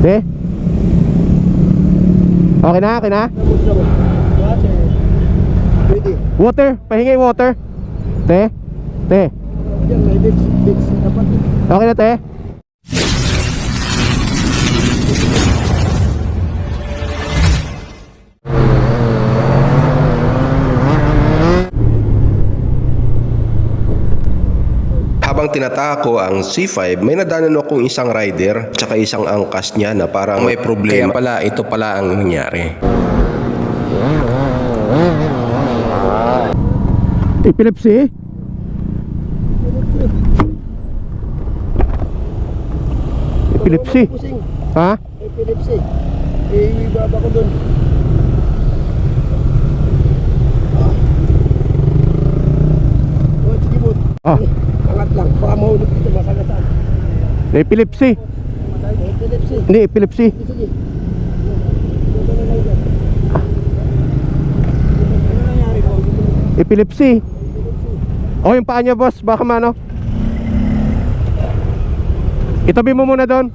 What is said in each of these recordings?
Te? Okay na, okay na? Water. Pwede. Water, pahingi water. Te? Te? Okay na, te? Habang tinatako ang C5, may nadanan akong isang rider tsaka isang angkas niya na parang may problema. Kaya pala, ito pala ang nangyari. Epilepsy? Epilepsy? Ha? Epilepsy. Eh, ibaba ko dun. Ah. Angat lang. Baka mahulog dito. Masagataan. epilepsy. Epilepsy. Hindi, epilepsy. Sige? Epilepsy. Oh, yung paa niya, boss. Baka mano. Itabi mo muna doon.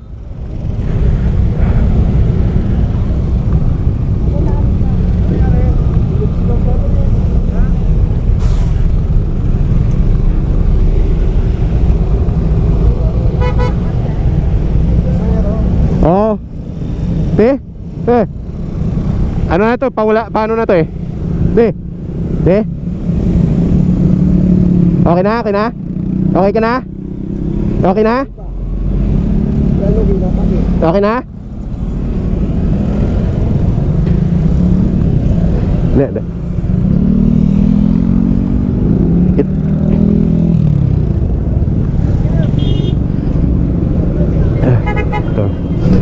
Oo. Oh. Te? Te? Ano na to? Pawala, paano na to eh? Te? Te? Okay na? Okay na? Okay ka na? Okay na? Eh. Okay na?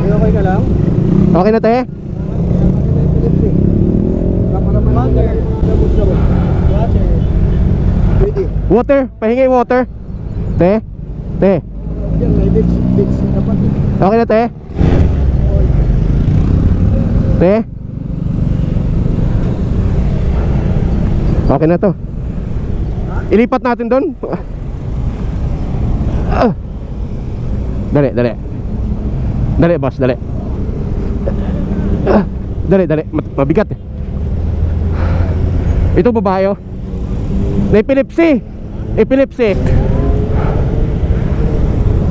Okay ka lang? Okay na, te? Epilepsy. Wala pa naman. Water. Water. Pwede. Water, pahingi water. Te? Te? Okay na, te? Te? Okay na to. Ilipat natin doon. Ah. Dali, dali. Dali, boss, dali. Ah. Dali, dali. Mabigat eh. Ito babae oh. Na epilepsy. Epilepsy.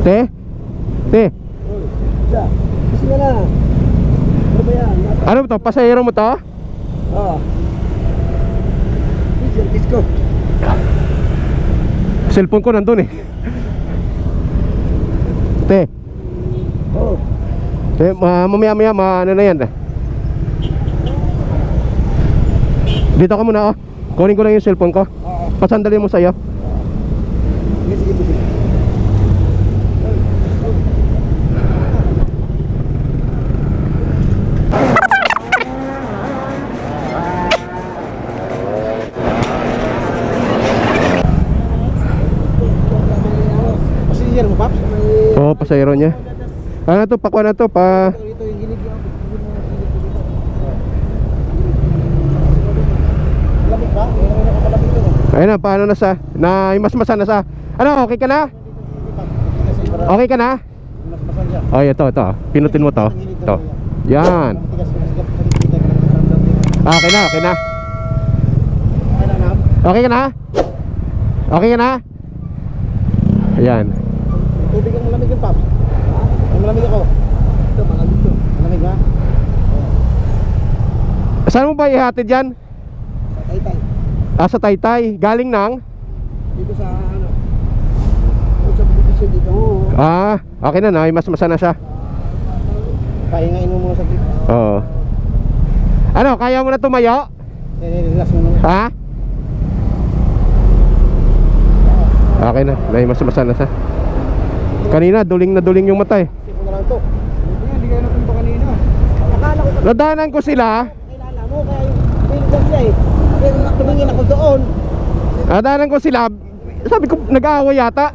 Te? Te? Nga na. Ano ba yan? Ano to? Pasahero mo to? Ah. Diesel disco. Cellphone ko nandun eh. Te, Oh. te ma mamaya maya ma ano na yan. eh. Dito ka muna oh. Kunin ko lang yung cellphone ko. Oo. Pasandali mo sa'yo. Sige, sige, sige. Oh, pasahero niya. Ano to? Pakuha na to pa. Ito yung gilid lang. Lamig ba? Meron na kapalamig to. Ayun na, paano na sa? Na imasmasan na sa. Ano, okay ka na? Okay ka na? Oh, ito, ito. Pinutin mo to. Ito. Yan. Sa. Ah, Okay na, okay na. Okay ka na? Okay ka na? Ayan. Tubig ang malamig yung Paps. Ang malamig ako. Ito, malamig to. Malamig ha? Saan mo ba ihatid yan? Tay-tay. Ah, sa Taytay. Galing nang? Dito sa ano? Dito sa Bukisyon dito. Ah, okay na na. Mas masana siya. Pahingain mo muna sa gitna. Oo. Ano, kaya mo na tumayo? Relax mo muna. Ha? Okay na. Nay, mas masana siya. Kanina, duling na duling yung mata eh. Mo na lang to. Hindi kayo napunto kanina. Akala ko Nadanan ko sila. kakilala mo kaya yung biligan siya eh. Kaya tumingin ako doon. Nadanan ko sila. Sabi ko, nag-aaway yata.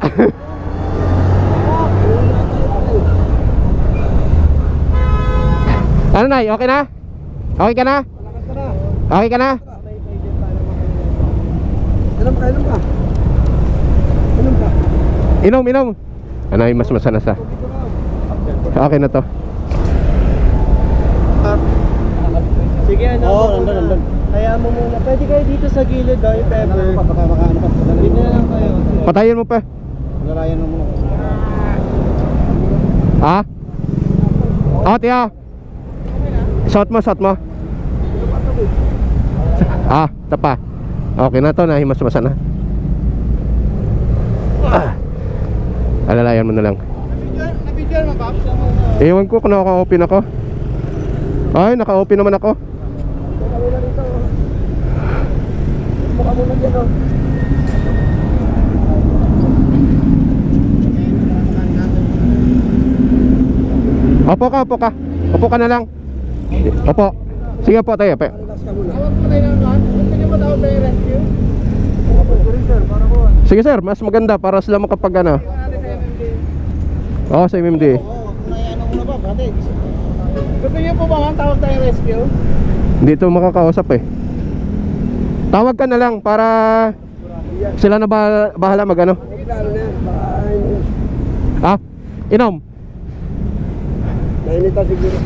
ano nay, okay na? Okay ka na? Na. Okay ka na? Inom ka, inom ka. Inom ka. Inom, inom. Ano, mas masana sa. Okay na to. Sige, ano Oo, mo nandun, nandun. Pwede kayo dito sa gilid, oh, if Ano ever. pa, baka baka ano pa. Dito na lang kayo. Patayin mo pa. Lalayan mo muna. Ha? Ah, tiya. Shot mo, shot mo. Ah, tapa. Okay na to, nahimas-masa na. Ah. Alalayan mo na lang. Nabidyan mo? Ewan ko kung naka-open ako. Ay, naka-open naman ako. Mukha mo na dyan, oh. Opo ka, opo ka. Opo ka na lang. Opo. Sige po tayo. Tawag mo tayo ng kan. Gusto niyo ba tawag tayo rescue? po. Sige sir, mas maganda para sila makapag ano. MMD. Oo, sa MMD. Gusto niyo po ba ang tawag tayo rescue? Hindi ito makakausap eh. Tawag ka na lang para sila na ba bahala mag ano. Ah, inom. nainita siguro.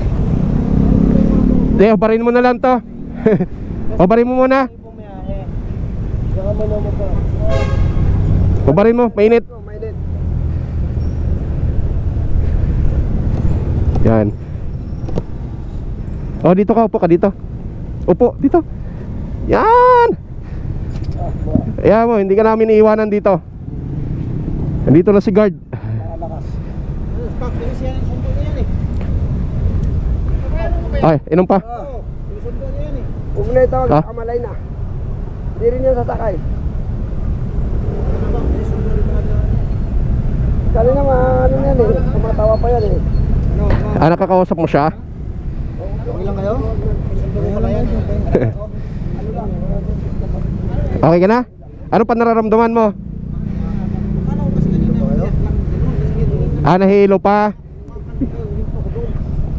Di, obarin mo na lang to. obarin mo muna. Obarin mo, mainit. Oh, mainit. Yan. Oh, dito ka, upo ka dito. Upo, dito. Yan. Ayan mo, hindi ka namin iiwanan dito. Nandito na si guard. Ay, inom pa. Eh. Huwag na itawag sa kamalay na. Hindi rin yan sasakay. Kali na ano yan eh. Tumatawa pa yan eh. Ah, nakakausap mo siya? Okay lang kayo? Mo lang yan. Okay ka na? Ano pa nararamdaman mo? Ah, nahihilo pa?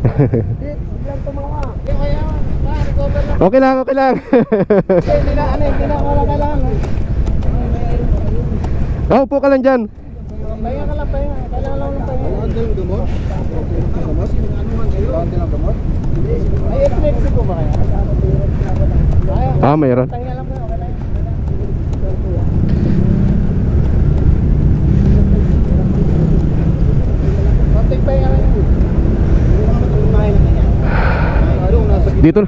Okay lang, okay lang. Oh, upo ka lang dyan. Pahinga ka lang, pahinga. Kailangan lang ng pahinga. Ano yung gamot? Gamot? Ay, epilepsy po ba kaya? Ay, Ah, mayroon. Dito na.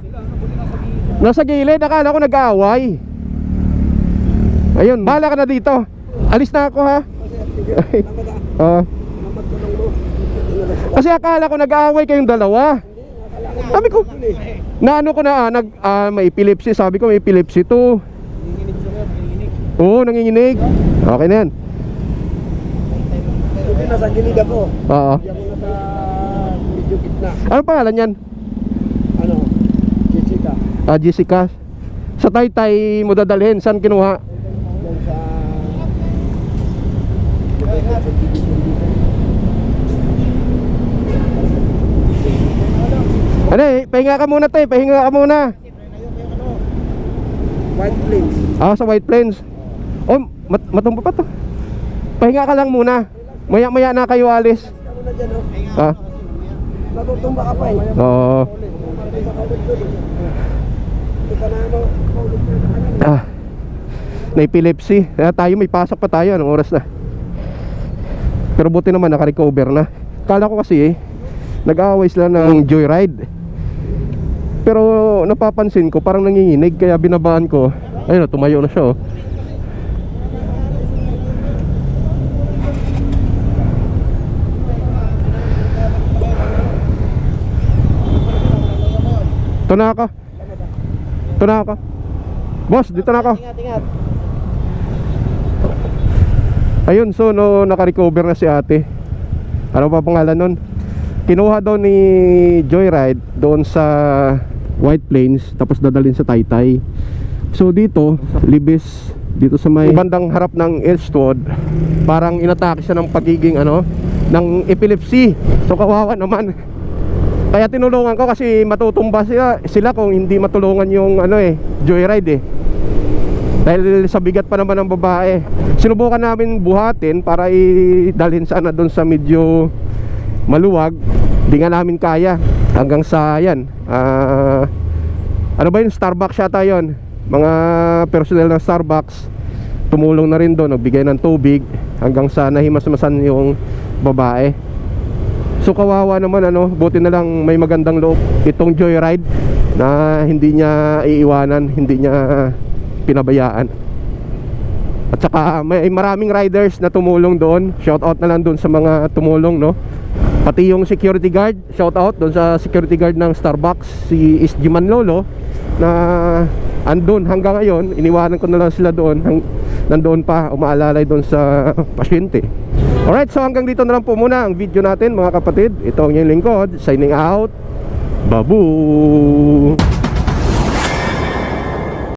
nasa gilid, akala ko nag-aaway. Ayun, bahala ka na dito. Alis na ako ha. Oo. kasi akala ko nag-aaway kayong dalawa. Sabi ko, na ano ko na, ah, nag, ah, may epilepsy. Sabi ko may epilepsy to. Oo, nanginginig. Okay na yan. Hindi nasa gilid ako. Oo. Hindi ako nasa medyo gitna. Ano pangalan yan? Ano? Jessica. Ah, Jessica. Sa Taytay mo dadalhin. Saan kinuha? Sa... Eh, pahinga ka muna tay, pahinga ka muna. White Plains. Ah, sa White Plains. Oh, mat matumba pa to. Pahinga ka lang muna. Maya maya na kayo alis. Oh? Ah, Natutumba ka pa eh. oo. Ah, na epilepsy. Kaya tayo may pasok pa tayo. Anong oras na? Pero buti naman naka-recover na. Kala ko kasi eh, nag-aaway sila ng joyride. Pero napapansin ko parang nanginginig kaya binabaan ko. Ayun, na, tumayo na siya oh. Ito na ako. Ito na ako. Boss, dito na ako. Ingat, ingat. Ayun, so no, naka-recover na si ate. Ano pa pangalan nun? Kinuha daw ni Joyride doon sa White Plains tapos dadalhin sa Taytay. So dito, Libis, dito sa may bandang harap ng Eastwood, parang inatake siya ng pagiging ano, ng epilepsy. So kawawa naman. Kaya tinulungan ko kasi matutumba sila, sila kung hindi matulungan yung ano eh, Joyride eh. Dahil sa bigat pa naman ng babae Sinubukan namin buhatin para idalhin sana doon sa medyo maluwag Hindi nga namin kaya hanggang sa yan. Ah, ano ba yun? Starbucks yata yun. Mga personnel ng Starbucks tumulong na rin doon, nagbigay ng tubig hanggang sa nahimas-masan yung babae. So kawawa naman ano, buti na lang may magandang loob itong joyride na hindi niya iiwanan, hindi niya pinabayaan. At saka may maraming riders na tumulong doon. Shout out na lang doon sa mga tumulong, no. Pati yung security guard, shout out doon sa security guard ng Starbucks, si Isji Manlolo na andun hanggang ngayon. Iniwanan ko na lang sila doon, hang, nandoon pa umaalalay doon sa pasyente. Alright, so hanggang dito na lang po muna ang video natin mga kapatid. Ito ang inyong lingkod, signing out. Babu!